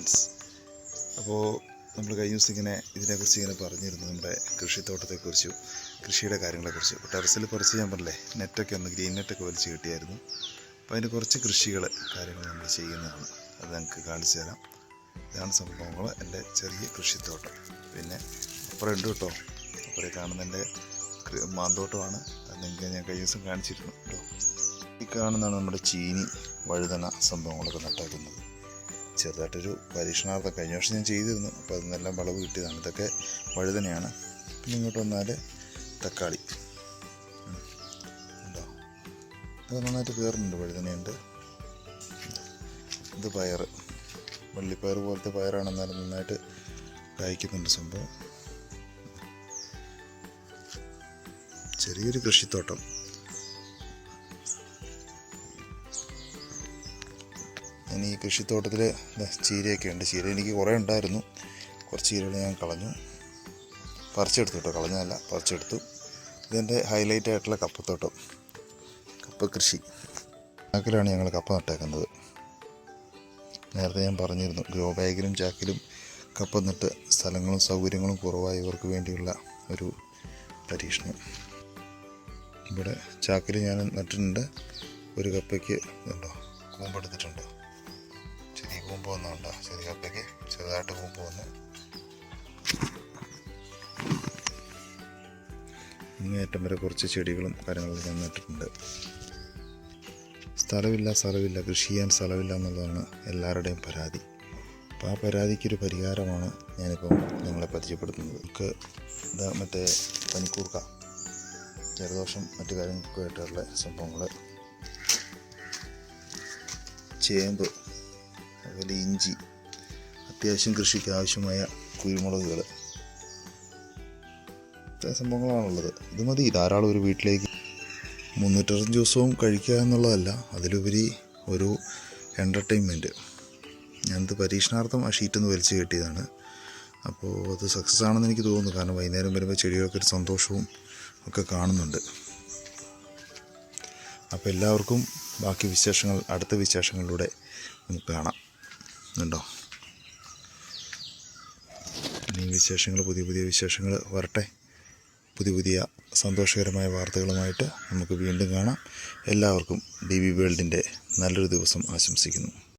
Friends അപ്പോൾ നമ്മൾ കഴിഞ്ഞ ദിവസം ഇങ്ങനെ ഇതിനെക്കുറിച്ച് ഇങ്ങനെ പറഞ്ഞിരുന്നു നമ്മുടെ കൃഷിത്തോട്ടത്തെക്കുറിച്ചും കൃഷിയുടെ കാര്യങ്ങളെക്കുറിച്ചും. ടെറസിൽ കുറച്ച് ഞാൻ പറഞ്ഞില്ലേ നെറ്റൊക്കെ ഒന്ന് ഗ്രീൻ നെറ്റൊക്കെ വലിച്ച് കിട്ടിയായിരുന്നു. അപ്പോൾ അതിന് കുറച്ച് കൃഷികൾ കാര്യങ്ങൾ നമ്മൾ ചെയ്യുന്നതാണ്. അത് നമുക്ക് കാണിച്ചു തരാം. ഇതാണ് സംഭവങ്ങൾ എന്റെ ചെറിയ കൃഷിത്തോട്ടം. പിന്നെ അപ്പുറം ഉണ്ട് കേട്ടോ. അപ്പുറം കാണുന്ന എന്റെ മാന്തോട്ടമാണ്. അത് നിങ്ങൾക്ക് ഞാൻ കഴിഞ്ഞ ദിവസം കാണിച്ചിരുന്നു കേട്ടോ. ഈ കാണുന്നതാണ് നമ്മുടെ ചീനി വഴുതന സംഭവങ്ങളൊക്കെ നട്ടാക്കുന്നത്. ചെറുതായിട്ടൊരു പരീക്ഷണാർത്ഥം കഴിഞ്ഞ വർഷം ഞാൻ ചെയ്തിരുന്നു. അപ്പോൾ അതിനെല്ലാം വളവ് കിട്ടിയതാണ്. ഇതൊക്കെ വഴുതനയാണ്. പിന്നെ ഇങ്ങോട്ട് വന്നാൽ തക്കാളി. ഉണ്ടോ അത് നന്നായിട്ട് കയറുന്നുണ്ട് വഴുതനയുണ്ട്. ഇത് പയർ വള്ളിപ്പയർ പോലത്തെ പയറാണെന്നാലും നന്നായിട്ട് കായ്ക്കുന്നുണ്ട് സംഭവം. ചെറിയൊരു കൃഷിത്തോട്ടം. ഇനി ഈ കൃഷിത്തോട്ടത്തിൽ ചീരയൊക്കെ ഉണ്ട് ചീര എനിക്ക് കുറേ ഉണ്ടായിരുന്നു. കുറച്ച് ചീരകൾ ഞാൻ കളഞ്ഞു. പറിച്ചെടുത്തു കേട്ടോ. കളഞ്ഞതല്ല പറിച്ചെടുത്തു. ഇതെന്റെ ഹൈലൈറ്റ് ആയിട്ടുള്ള കപ്പത്തോട്ടം. കപ്പ കൃഷി. ചാക്കിലാണ് ഞങ്ങൾ കപ്പ നട്ടേക്കുന്നത്. നേരത്തെ ഞാൻ പറഞ്ഞിരുന്നു ഗ്രോ ബാഗിലും ചാക്കിലും കപ്പ നട്ട് സ്ഥലങ്ങളും സൗകര്യങ്ങളും കുറവായവർക്ക് വേണ്ടിയുള്ള ഒരു പരീക്ഷണം. ഇവിടെ ചാക്കിൽ ഞാൻ നട്ടിട്ടുണ്ട്. ഒരു കപ്പയ്ക്ക് ഉണ്ടോ? കൂമ്പെടുത്തിട്ടുണ്ട് കൂമ്പ് വന്നുണ്ടോ ചെറിയ കപ്പയ്ക്ക് ചെറുതായിട്ട് കൂമ്പ് വന്ന് ഇങ്ങേറ്റം വരെ കുറച്ച് ചെടികളും കാര്യങ്ങളും ഞാൻ നട്ടിട്ടുണ്ട്. സ്ഥലമില്ല സ്ഥലമില്ല. കൃഷി ചെയ്യാൻ സ്ഥലമില്ല എന്നുള്ളതാണ് എല്ലാവരുടെയും പരാതി. അപ്പോൾ ആ പരാതിക്കൊരു പരിഹാരമാണ് ഞാനിപ്പം നിങ്ങളെ പരിചയപ്പെടുത്തുന്നത്. നമുക്ക് ഇതാ മറ്റേ പനിക്കൂർക്ക ജലദോഷം മറ്റു കാര്യങ്ങൾക്കായിട്ടുള്ള സംഭവങ്ങൾ ചേമ്പ് അതുപോലെ ഇഞ്ചി അത്യാവശ്യം കൃഷിക്ക് ആവശ്യമായ കുരുമുളകുകൾ ഇത്രയും സംഭവങ്ങളാണുള്ളത്. ഇത് മതി. ധാരാളം ഒരു വീട്ടിലേക്ക് മുന്നൂറ്ററഞ്ച് ദിവസവും കഴിക്കുക എന്നുള്ളതല്ല. അതിലുപരി ഒരു എന്റർടൈൻമെന്റ് ഞാനത് പരീക്ഷണാർത്ഥം ആ ഷീറ്റ് ഒന്ന് വലിച്ചു കെട്ടിയതാണ്. അപ്പോൾ അത് സക്സസ് ആണെന്ന് എനിക്ക് തോന്നുന്നു. കാരണം വൈകുന്നേരം വരുമ്പോൾ ചെടികൾക്ക് ഒരു സന്തോഷവും ഒക്കെ കാണുന്നുണ്ട്. അപ്പോൾ എല്ലാവർക്കും ബാക്കി വിശേഷങ്ങൾ അടുത്ത വിശേഷങ്ങളിലൂടെ നമുക്ക് കാണാം. ഉണ്ടോ ഇനി വിശേഷങ്ങൾ പുതിയ പുതിയ വിശേഷങ്ങൾ വരട്ടെ. പുതിയ പുതിയ സന്തോഷകരമായ വാർത്തകളുമായിട്ട് നമുക്ക് വീണ്ടും കാണാം. എല്ലാവർക്കും ഡി ബി വേൾഡിന്റെ നല്ലൊരു ദിവസം ആശംസിക്കുന്നു.